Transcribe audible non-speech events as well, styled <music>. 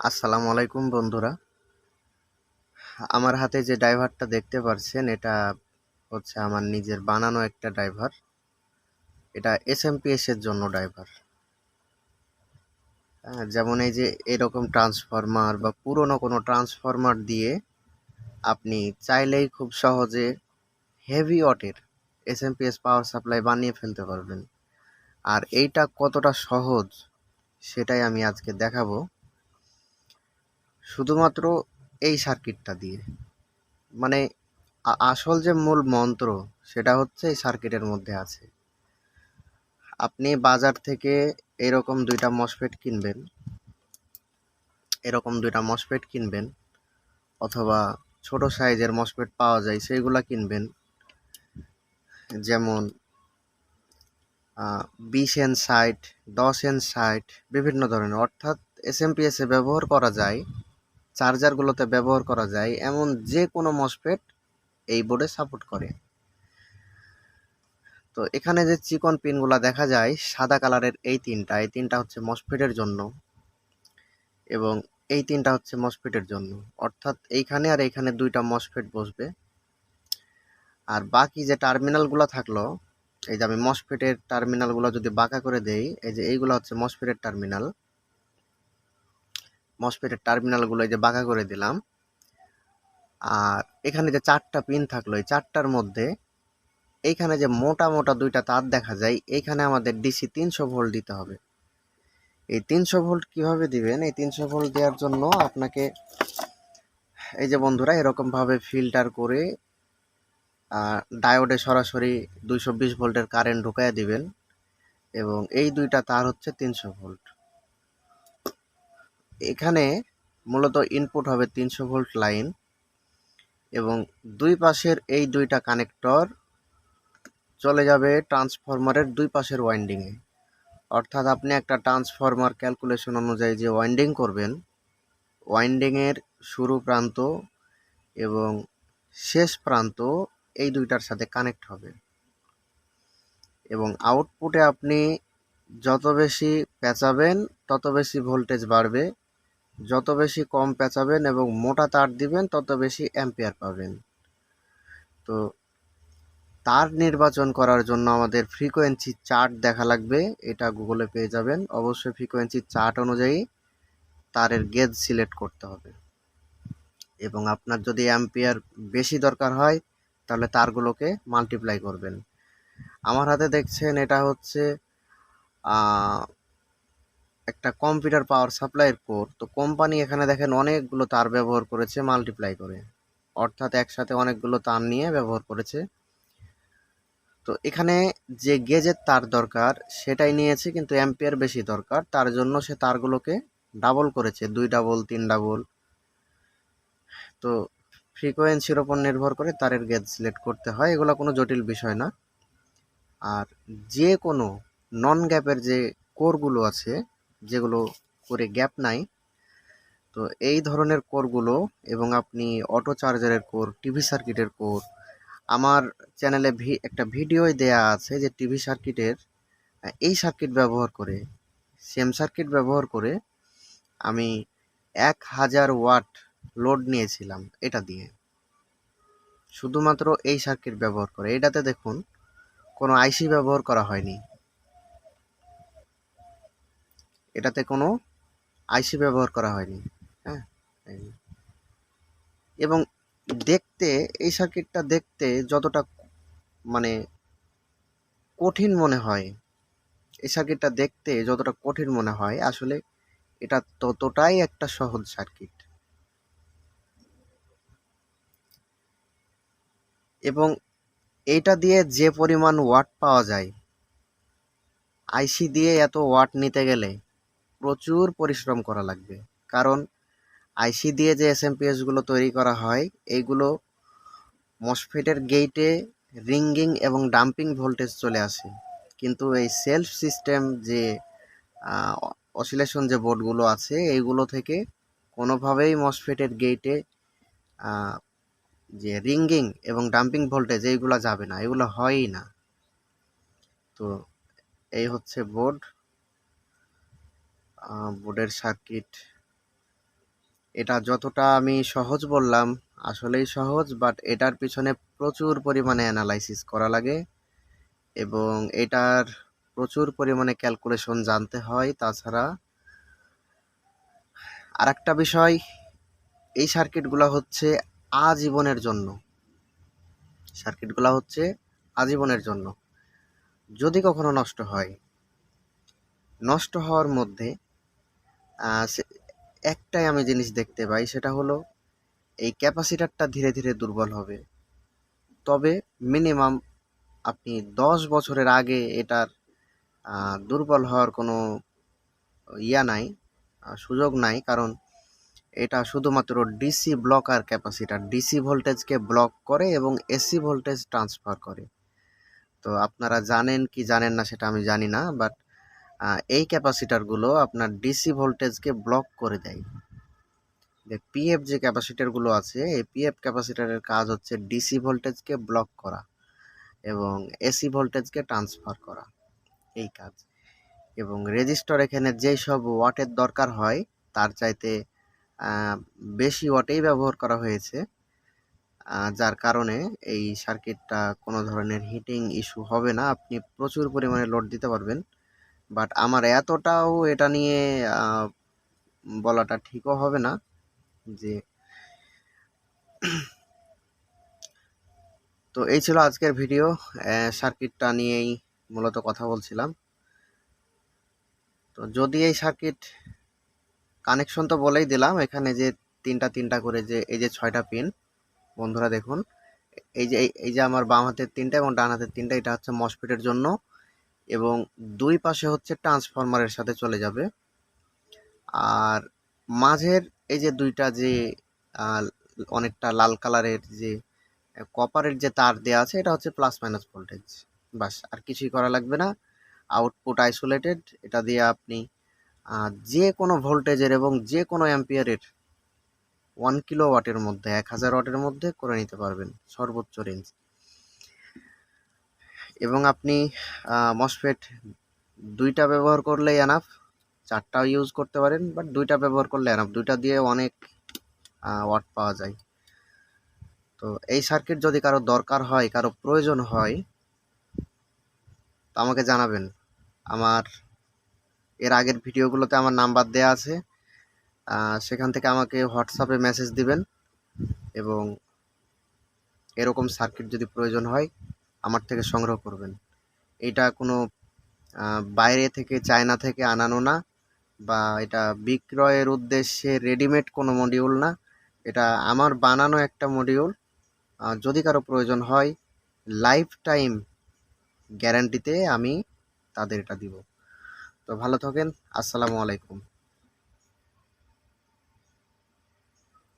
আসসালামু আলাইকুম বন্ধুরা। আমার হাতে যে ড্রাইভারটা দেখতে পাচ্ছেন এটা হচ্ছে আমার নিজের বানানো একটা ড্রাইভার। এটা এসএমপিএস এর জন্য ড্রাইভার। হ্যাঁ, যেমন এই যে এরকম ট্রান্সফরমার বা পুরনো কোনো ট্রান্সফরমার দিয়ে আপনি চাইলেই খুব সহজে হেভি ওয়াটের এসএমপিএস পাওয়ার সাপ্লাই বানিয়ে ফেলতে পারবেন। আর এইটা কতটা সহজ সেটাই আমি আজকে দেখাবো। শুধুমাত্র এই সার্কিটটা দিয়ে। মানে আসল যে মূল মন্ত্র, সেটা হচ্ছে এই সার্কিটের মধ্যে আছে। আপনি বাজার থেকে এরকম দুইটা মসফেট কিনবেন, এরকম দুইটা মসফেট কিনবেন, অথবা ছোট সাইজের মসফেট পাওয়া যায়, সেইগুলা কিনবেন। যেমন বিশ এন সাইট দশ এন সাইট বিভিন্ন ধরনের। অর্থাৎ এসএমপিএস এ ব্যবহার করা যায়। চার্জারগুলোতে ব্যবহার করা যায়, এমন যে কোনো মসফেট এই বোর্ডে সাপোর্ট করে। তো এখানে যে চিকন পিনগুলো দেখা যায়, সাদা কালারের এই তিনটা এই তিনটা হচ্ছে মসফেটের জন্য এবং এই তিনটা হচ্ছে মসফেটের জন্য। অর্থাৎ এইখানে আর এইখানে দুইটা মসফেট বসবে। আর বাকি যে টার্মিনালগুলো থাকল, এই যে আমি মসফেটের টার্মিনালগুলো যদি বাঁকা করে দেই, এই যে এইগুলো হচ্ছে মসফেটের টার্মিনাল মসফেটের টার্মিনালগুলো যে বাঁকা করে দিলাম। আর এখানে যে চারটা পিন থাকল, এই চারটার মধ্যে এইখানে যে মোটা মোটা দুইটা তার দেখা যায়, এইখানে আমাদের ডিসি তিনশো ভোল্ট দিতে হবে। এই তিনশো ভোল্ট কীভাবে দিবেন? এই তিনশো ভোল্ট দেওয়ার জন্য আপনাকে এই যে বন্ধুরা, এরকমভাবে ফিল্টার করে ডায়োডে সরাসরি দুইশো বিশ ভোল্টের কারেন্ট ঢুকাইয়া দিবেন। এবং এই দুইটা তার হচ্ছে তিনশো ভোল্ট। এখানে মূলত ইনপুট হবে তিনশো ভোল্ট লাইন এবং দুই পাশের এই দুইটা কানেক্টর চলে যাবে ট্রান্সফরমারের দুই পাশের ওয়াইন্ডিংয়ে অর্থাৎ আপনি একটা ট্রান্সফরমার ক্যালকুলেশন অনুযায়ী যে ওয়াইন্ডিং করবেন ওয়াইন্ডিংয়ের শুরু প্রান্ত এবং শেষ প্রান্ত এই দুইটার সাথে কানেক্ট হবে। এবং আউটপুটে আপনি যত বেশি পেঁচাবেন, তত বেশি ভোল্টেজ বাড়বে যত বেশি কম পেঁচাবেন এবং মোটা তার দিবেন, তত বেশি অ্যাম্পিয়ার পাবেন। তো তার নির্বাচন করার জন্য আমাদের ফ্রিকোয়েন্সি চার্ট দেখা লাগবে, এটা গুগলে পেয়ে যাবেন। অবশ্যই ফ্রিকোয়েন্সি চার্ট অনুযায়ী তারের গেজ সিলেক্ট করতে হবে। এবং আপনার যদি অ্যাম্পিয়ার বেশি দরকার হয়, তাহলে তারগুলোকে মাল্টিপ্লাই করবেন। আমার হাতে দেখছেন এটা হচ্ছে একটা কম্পিউটার পাওয়ার সাপ্লাইয়ের কোর তো কোম্পানি এখানে দেখেন অনেকগুলো তার ব্যবহার করেছে মাল্টিপ্লাই করে। অর্থাৎ একসাথে অনেকগুলো তার নিয়ে ব্যবহার করেছে। তো এখানে যে গেজের তার দরকার, সেটাই নিয়েছে কিন্তু অ্যাম্পিয়ার বেশি দরকার। তার জন্য সে তারগুলোকে ডাবল করেছে, দুই ডাবল তিন ডাবল তো ফ্রিকোয়েন্সির ওপর নির্ভর করে তারের গেজ সিলেক্ট করতে হয়। এগুলো কোনো জটিল বিষয় না। আর যে কোনো নন গ্যাপের যে কোরগুলো আছে যেগুলো করে গ্যাপ নাই। তো এই ধরনের কোরগুলো এবং আপনি অটো চার্জারের কোর, টিভি সার্কিটের কোর, আমার চ্যানেলে ভি, একটা ভিডিওই দেয়া আছে যে টিভি সার্কিটের, এই সার্কিট ব্যবহার করে, সেম সার্কিট ব্যবহার করে আমি এক হাজার ওয়াট লোড নিয়েছিলাম এটা দিয়ে। শুধুমাত্র এই সার্কিট ব্যবহার করে। এটাতে দেখুন, কোনো আইসি ব্যবহার করা হয়নি। এটাতে কোনো আইসি ব্যবহার করা হয়নি হ্যাঁ? এবং দেখতে, এই সার্কিটটা দেখতে যতটা মানে কঠিন মনে হয়, এই সার্কিটটা দেখতে যতটা কঠিন মনে হয়, আসলে এটা ততটাই একটা সহজ সার্কিট। এবং এইটা দিয়ে যে পরিমাণ ওয়াট পাওয়া যায় আইসি দিয়ে এত ওয়াট নিতে গেলে প্রচুর পরিশ্রম করা লাগবে। কারণ আইসি দিয়ে যে এসএমপিএসগুলো তৈরি করা হয়, এইগুলো মসফেটের গেইটে রিঙ্গিং এবং ডাম্পিং ভোল্টেজ চলে আসে। কিন্তু এই সেলফ সিস্টেম যে অসিলেশন যে বোর্ডগুলো আছে, এইগুলো থেকে কোনোভাবেই মসফেটের গেইটে যে রিঙ্গিং এবং ডাম্পিং ভোল্টেজ এইগুলো যাবে না, এগুলো হয়ই না। তো এই হচ্ছে বোর্ড বোর্ডের সার্কিট। এটা যতটা আমি সহজ বললাম, আসলেই সহজ বাট এটার পিছনে প্রচুর পরিমাণে অ্যানালাইসিস করা লাগে এবং এটার প্রচুর পরিমাণে ক্যালকুলেশন জানতে হয়। তাছাড়া আরেকটা বিষয়, এই সার্কিটগুলো হচ্ছে আজীবনের জন্য। সার্কিটগুলো হচ্ছে আজীবনের জন্য। যদি কখনো নষ্ট হয়, নষ্ট হওয়ার মধ্যে একটাই আমি জিনিস দেখতে পাই, সেটা হলো এই ক্যাপাসিটারটা ধীরে ধীরে দুর্বল হবে। তবে মিনিমাম আপনি দশ বছরের আগে এটার দুর্বল হওয়ার কোনো ইয়া নাই সুযোগ নাই, কারণ এটা শুধুমাত্র ডিসি ব্লকার ক্যাপাসিটার। ডিসি ভোল্টেজকে ব্লক করে এবং এসি ভোল্টেজ ট্রান্সফার করে। তো আপনারা জানেন কি জানেন না সেটা আমি জানি না, বাট এই ক্যাপাসিটারগুলো আপনার ডিসি ভোল্টেজকে ব্লক করে দেয়। পিএফ যে ক্যাপাসিটারগুলো আছে, এই পিএফ ক্যাপাসিটারের কাজ হচ্ছে ডিসি ভোল্টেজকে ব্লক করা এবং এসি ভোল্টেজকে ট্রান্সফার করা। এই কাজ। এবং রেজিস্টর এখানে যেই সব ওয়াটের দরকার হয়, তার চাইতে বেশি ওয়াটেই ব্যবহার করা হয়েছে। যার কারণে এই সার্কিটটা কোনো ধরনের হিটিং ইস্যু হবে না। আপনি প্রচুর পরিমাণে লোড দিতে পারবেন। বাট আমার এতটাও এটা নিয়ে বলাটা ঠিকও হবে না যে <clears throat> তো এই ছিল আজকের ভিডিও সার্কিটটা নিয়েই মূলত কথা বলছিলাম। তো যদি এই সার্কিট কানেকশন তো বলেই দিলাম, এখানে যে তিনটা তিনটা করে যে, এই যে ছয়টা পিন, বন্ধুরা দেখুন, এই যে, এই- যে আমার বাম হাতের তিনটা এবং ডান হাতের তিনটা, এটা হচ্ছে মসফেটের জন্য। এবং দুই পাশে হচ্ছে ট্রান্সফরমারের সাথে চলে যাবে। আর মাঝের এই যে দুইটা যে অনেকটা লাল কালারের যে কপারের যে তার দেওয়া আছে, এটা হচ্ছে প্লাস মাইনাস ভোল্টেজ বাস আর কিছুই করা লাগবে না। আউটপুট আইসোলেটেড এটা দিয়ে আপনি যে কোনো ভোল্টেজের এবং যে কোনো অ্যাম্পিয়ারের ওয়ান কিলো ওয়াটের মধ্যে, এক হাজার ওয়াটের মধ্যে করে নিতে পারবেন সর্বোচ্চ রেঞ্জ এবং আপনি মসফেট দুইটা ব্যবহার করলেই এনাফ চারটাও ইউজ করতে পারেন বাট দুইটা ব্যবহার করলে এনাফ দুইটা দিয়ে অনেক ওয়াট পাওয়া যায়। তো এই সার্কিট যদি কারও দরকার হয়, কারও প্রয়োজন হয়, তো আমাকে জানাবেন। আমার, এর আগের ভিডিওগুলোতে আমার নাম্বার দেয়া আছে। সেখান থেকে আমাকে হোয়াটসঅ্যাপে মেসেজ দিবেন এবং এরকম সার্কিট যদি প্রয়োজন হয় আমার থেকে সংগ্রহ করবেন। এটা কোনো বাইরে থেকে, চায়না থেকে আনানো না বা এটা বিক্রয়ের উদ্দেশ্যে রেডিমেড কোনো মডিউল না। এটা আমার বানানো একটা মডিউল যদি কারও প্রয়োজন হয় লাইফ টাইম গ্যারান্টিতে আমি তাদের এটা দিব। তো ভালো থাকেন। আসসালামু আলাইকুম।